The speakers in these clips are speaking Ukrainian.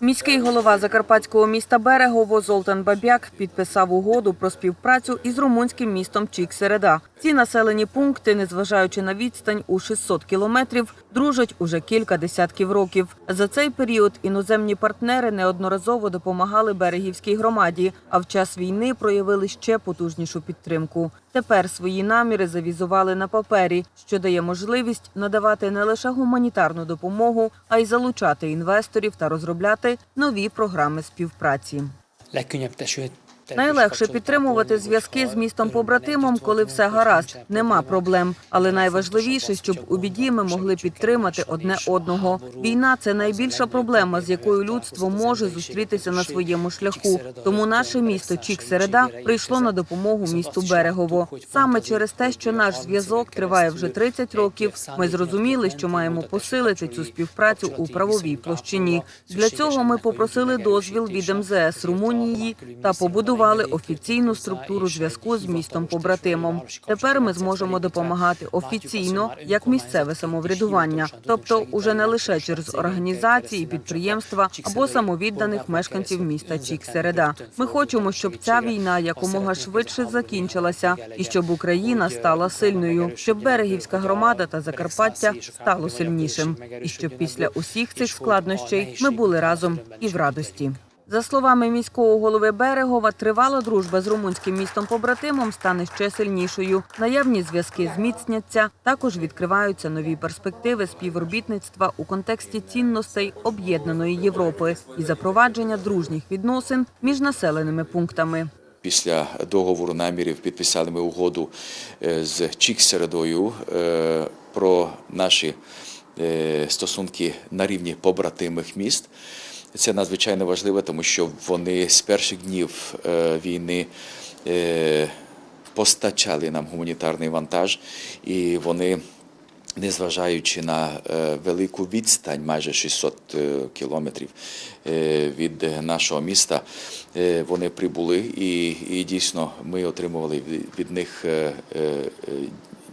Міський голова закарпатського міста Берегово Золтан Бабяк підписав угоду про співпрацю із румунським містом Чік-Середа. Ці населені пункти, незважаючи на відстань у 600 кілометрів, дружать уже кілька десятків років. За цей період іноземні партнери неодноразово допомагали берегівській громаді, а в час війни проявили ще потужнішу підтримку. Тепер свої наміри завізували на папері, що дає можливість надавати не лише гуманітарну допомогу, а й залучати інвесторів та розробляти нові програми співпраці. legkönnyebbtesült Найлегше підтримувати зв'язки з містом побратимом, коли все гаразд, нема проблем. Але найважливіше, щоб у біді ми могли підтримати одне одного. Війна це найбільша проблема, з якою людство може зустрітися на своєму шляху. Тому наше місто Чік-Середа прийшло на допомогу місту Берегово. Саме через те, що наш зв'язок триває вже 30 років. Ми зрозуміли, що маємо посилити цю співпрацю у правовій площині. Для цього ми попросили дозвіл від МЗС Румунії та побудували офіційну структуру зв'язку з містом побратимом. Тепер ми зможемо допомагати офіційно як місцеве самоврядування, тобто уже не лише через організації, підприємства або самовідданих мешканців міста Чік-Середа. Ми хочемо, щоб ця війна якомога швидше закінчилася, і щоб Україна стала сильною, щоб берегівська громада та Закарпаття стало сильнішим, і щоб після усіх цих складнощей ми були разом і в радості. За словами міського голови Берегова, тривала дружба з румунським містом побратимом стане ще сильнішою. Наявні зв'язки зміцняться. Також відкриваються нові перспективи співробітництва у контексті цінностей об'єднаної Європи і запровадження дружніх відносин між населеними пунктами. Після договору намірів підписали ми угоду е, з Чік-Середою е, про наші е, стосунки на рівні побратимих міст. Це надзвичайно важливо, тому що вони з перших днів е, війни е, постачали нам гуманітарний вантаж, і вони незважаючи на е, велику відстань, майже 600 е, кілометрів від нашого міста, вони прибули, і, і дійсно ми отримували від- них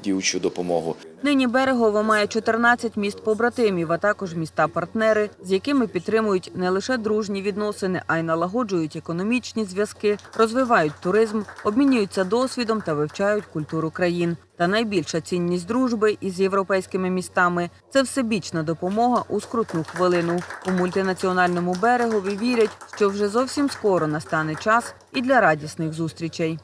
діючу допомогу. Нині Берегово має 14 міст побратимів, а також міста-партнери, з якими підтримують не лише дружні відносини, а й налагоджують економічні зв'язки, розвивають туризм, обмінюються досвідом та вивчають культуру країн. Та найбільша цінність дружби із європейськими містами це всебічна допомога у скрутну хвилину. У мультинаціональному берегові вірять, що вже зовсім скоро настане час і для радісних зустрічей.